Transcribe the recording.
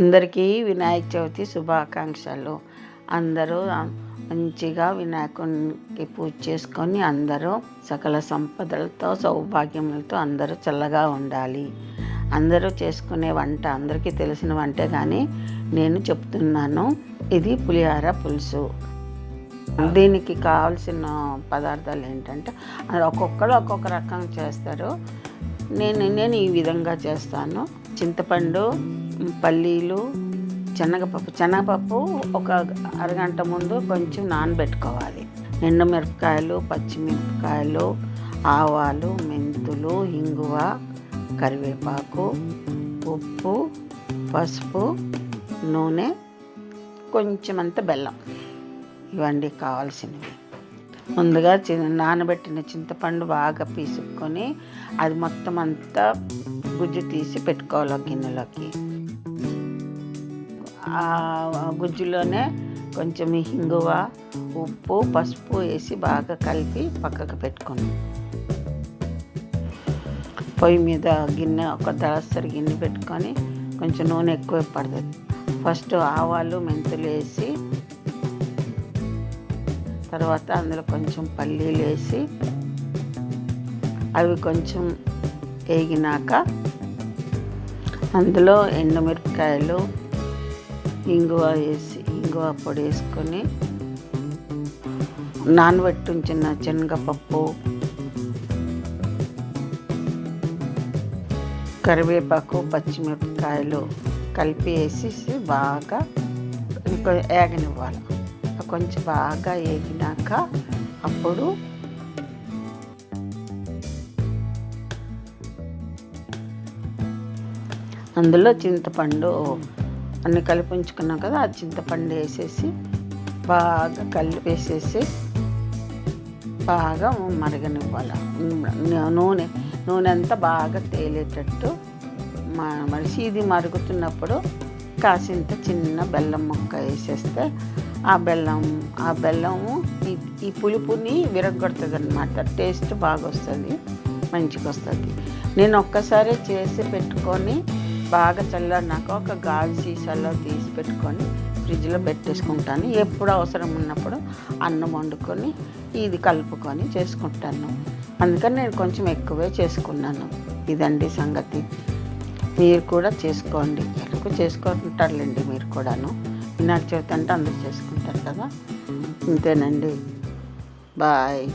అందరికీ వినాయక చవితి శుభాకాంక్షలు. అందరూ మంచిగా వినాయకునికి పూజ చేసుకొని అందరూ సకల సంపదలతో సౌభాగ్యములతో అందరూ చల్లగా ఉండాలి. అందరూ చేసుకునే వంట అందరికీ తెలిసిన వంటే కానీ నేను చెప్తున్నాను. ఇది పులిహార పులుసు. దీనికి కావాల్సిన పదార్థాలు ఏంటంటే ఒక్కొక్కరు ఒక్కొక్క రకంగా చేస్తారు. నేను నేను ఈ విధంగా చేస్తాను. చింతపండు పల్లీలు శనగపప్పు. శనగపప్పు ఒక అరగంట ముందు కొంచెం నానబెట్టుకోవాలి. ఎండుమిరపకాయలు పచ్చిమిరపకాయలు ఆవాలు మెంతులు ఇంగువ కరివేపాకు ఉప్పు పసుపు నూనె కొంచెం అంత బెల్లం. ఇవన్నీ కావాల్సినవి. ముందుగా చి నానబెట్టిన చింతపండు బాగా పీసుకొని అది మొత్తం అంతా గుజ్జు తీసి పెట్టుకోవాలి గిన్నెలోకి. ఆ గుజ్జులోనే కొంచెం హింగువ ఉప్పు పసుపు వేసి బాగా కలిపి పక్కకు పెట్టుకోండి పొయ్యి మీద గిన్నె ఒక దళసరి గిన్నె పెట్టుకొని కొంచెం నూనె ఎక్కువ పడుతుంది. ఫస్ట్ ఆవాలు మెంతులు వేసి తర్వాత అందులో కొంచెం పల్లీలు వేసి అవి కొంచెం వేగినాక అందులో ఎండుమిరపకాయలు ఇంగువ వేసి ఇంగువ పొడి వేసుకొని నానబెట్టి ఉంచిన శనగపప్పు కరివేపాకు పచ్చిమిరపకాయలు కలిపి వేసేసి బాగా ఏగనివ్వాలి. కొంచెం బాగా ఏగినాక అప్పుడు అందులో చింతపండు అన్ని కలిపి ఉంచుకున్నాం కదా ఆ చింతపండు వేసేసి బాగా కలిపేసేసి బాగా మరగనివ్వాలి. నూనె నూనె అంతా బాగా తేలేటట్టు మ- ఇది మరుగుతున్నప్పుడు కాసింత చిన్న బెల్లం ముక్క వేసేస్తే ఆ బెల్లం ఆ బెల్లము ఈ ఈ పులుపుని విరగొడుతుంది అనమాట టేస్ట్ బాగా వస్తుంది మంచిగా వస్తుంది నేను ఒక్కసారి చేసి పెట్టుకొని బాగా చల్లారినాక ఒక గాజు సీసాలో తీసి పెట్టుకొని ఫ్రిడ్జ్లో పెట్టేసుకుంటాను. ఎప్పుడు అవసరం ఉన్నప్పుడు అన్నం వండుకొని ఇది కలుపుకొని చేసుకుంటాను. అందుకని నేను కొంచెం ఎక్కువే చేసుకున్నాను. ఇదండి సంగతి. మీరు కూడా చేసుకోండి. ఎక్కువ చేసుకుంటారులేండి మీరు కూడాను? వినాయక చవితి అందరూ చేసుకుంటారు కదా? ఇంతేనండి. బాయ్.